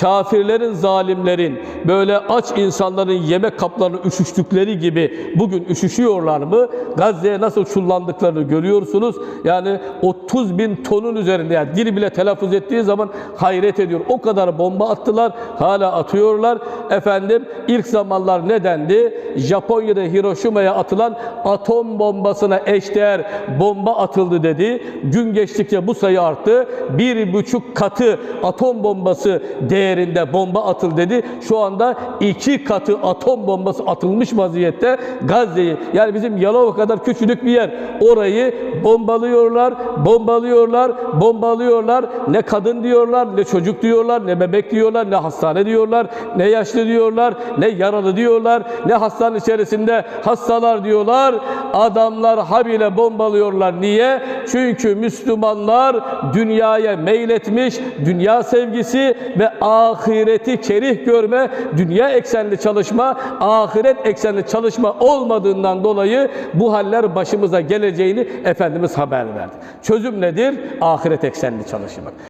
kafirlerin, zalimlerin, böyle aç insanların yemek kaplarını üşüştükleri gibi bugün üşüşüyorlar mı? Gazze'ye nasıl çullandıklarını görüyorsunuz. Yani 30 bin tonun üzerinde yani dil bile telaffuz ettiği zaman hayret ediyor. O kadar bomba attılar, hala atıyorlar. Efendim ilk zamanlar ne dendi? Japonya'da Hiroşima'ya atılan atom bombasına eşdeğer bomba atıldı dedi. Gün geçtikçe bu sayı arttı. Bir buçuk katı atom bombası değerinde bomba atıldı dedi. Şu anda iki katı atom bombası atılmış vaziyette Gazze'yi yani bizim Yalova kadar küçücük bir yer orayı bombalıyorlar, bombalıyorlar, bombalıyorlar. Ne kadın diyorlar, ne çocuk diyorlar, ne bebek diyorlar, ne hastane diyorlar, ne yaşlı diyorlar, ne yaralı diyorlar, ne hastane içerisinde hastalar diyorlar. Adamlar habile bombalıyorlar. Niye? Çünkü Müslümanlar dünyaya meyletmiş, dünya sevgisi ve ahireti kerih görme, dünya eksenli çalışma, ahiret eksenli çalışma olmadığından dolayı bu haller başımıza geleceğini Efendimiz haber verdi. Çözüm nedir? Ahiret eksenli çalışmak.